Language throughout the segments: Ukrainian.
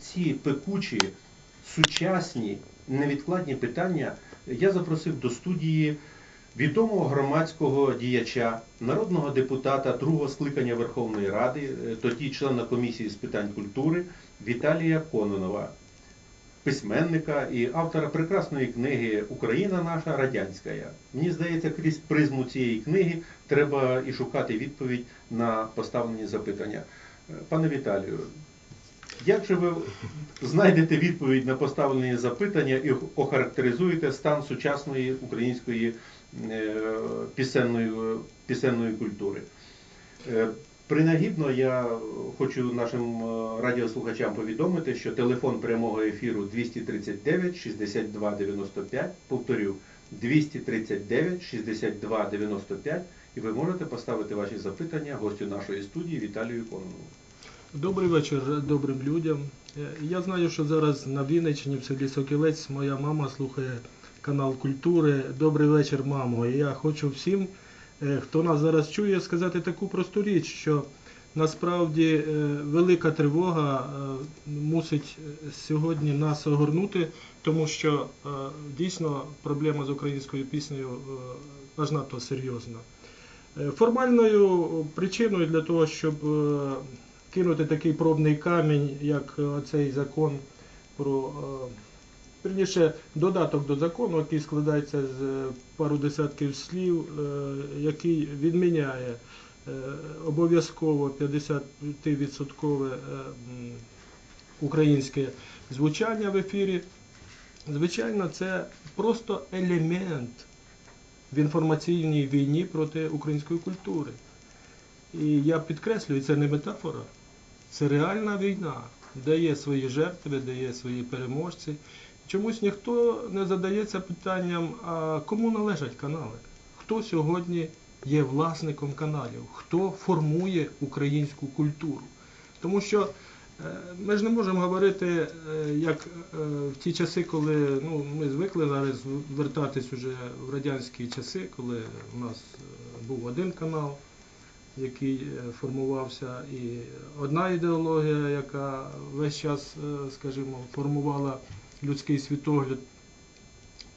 ці пекучі, сучасні, невідкладні питання я запросив до студії відомого громадського діяча, народного депутата другого скликання Верховної Ради, е, тоді члена комісії з питань культури Віталія Кононова, письменника і автора прекрасної книги Україна наша радянська. Мені здається, крізь призму цієї книги треба і шукати відповідь на поставлені запитання. Е, Пане Віталію, як же ви знайдете відповідь на поставлені запитання і охарактеризуєте стан сучасної української е, пісенної, пісенної культури? Е, Принагідно я хочу нашим е, радіослухачам повідомити, що телефон прямого ефіру 239 62 95, повторю, 239 62 95, і ви можете поставити ваші запитання гостю нашої студії Віталію Кононову. Добрий вечір добрим людям. Е, Я знаю, що зараз на Вінниччині в селі Сокілець моя мама слухає канал культури. Добрий вечір, мамо. І я хочу всім, е, хто нас зараз чує, сказати таку просту річ, що насправді е, велика тривога мусить сьогодні нас огорнути, тому що дійсно проблема з українською піснею аж надто серйозна. Формальною причиною для того, щоб кинути такий пробний камінь, як е, цей закон про е, Вірніше, додаток до закону, який складається з е, пару десятків слів, який відміняє обов'язково 50% е, українське звучання в ефірі. Звичайно, це просто елемент в інформаційній війні проти української культури. І я підкреслюю, це не метафора, це реальна війна, де є свої жертви, де є свої переможці. Чомусь ніхто не задається питанням, а кому належать канали? Хто сьогодні є власником каналів? Хто формує українську культуру? Тому що е, ми ж не можемо говорити, е, як е, в ті часи, коли ну, ми звикли зараз вертатись уже в радянські часи, коли у нас був один канал, який е, формувався, і одна ідеологія, яка весь час, е, скажімо, формувала людський світогляд.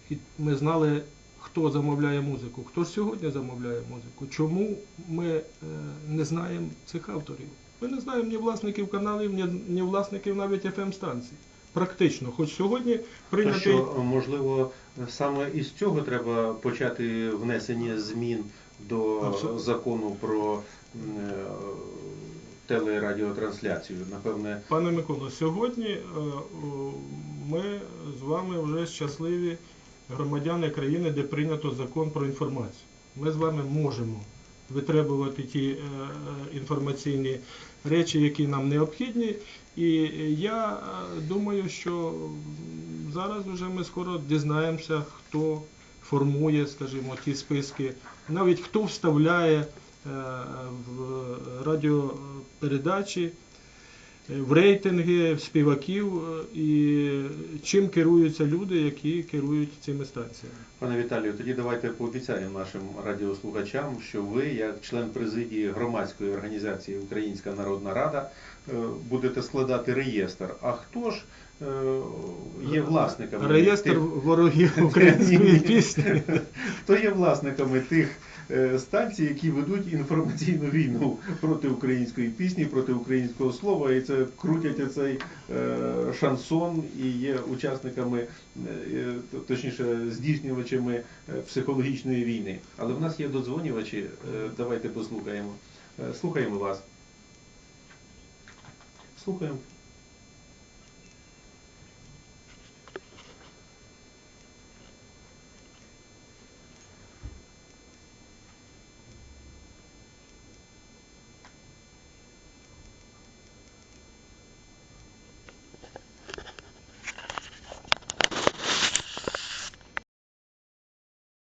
І ми знали, хто замовляє музику. Хто ж сьогодні замовляє музику? Чому ми е, не знаємо цих авторів? Ми не знаємо ні власників каналів, ні, ні власників навіть FM-станцій. Практично, хоч сьогодні То що, можливо, саме із цього треба почати внесення змін до Абсолютно. закону про е, телерадіотрансляцію. Напевне, Пане Миколо, сьогодні е, ми з вами вже щасливі громадяни країни, де прийнято закон про інформацію. Ми з вами можемо витребувати ті е, е, інформаційні речі, які нам необхідні. І я е, думаю, що зараз вже ми скоро дізнаємося, хто формує, скажімо, ті списки, навіть хто вставляє е, в радіопередачі, е, в рейтинги співаків е, і чим керуються люди, які керують цими станціями. пане Віталію, тоді давайте пообіцяємо нашим радіослухачам, що ви, як член президії громадської організації Українська Народна Рада, будете складати реєстр. А хто ж е, є власниками Реєстр тих- ворогів української пісні. Хто є власниками тих е, станцій, які ведуть інформаційну війну проти української пісні, проти українського слова, і це крутять оцей е, шансон і є учасниками, е, точніше, здійснювачами е, психологічної війни. Але в нас є додзвонювачі. Е, Давайте послухаємо. Е, Слухаємо вас. Слухаємо.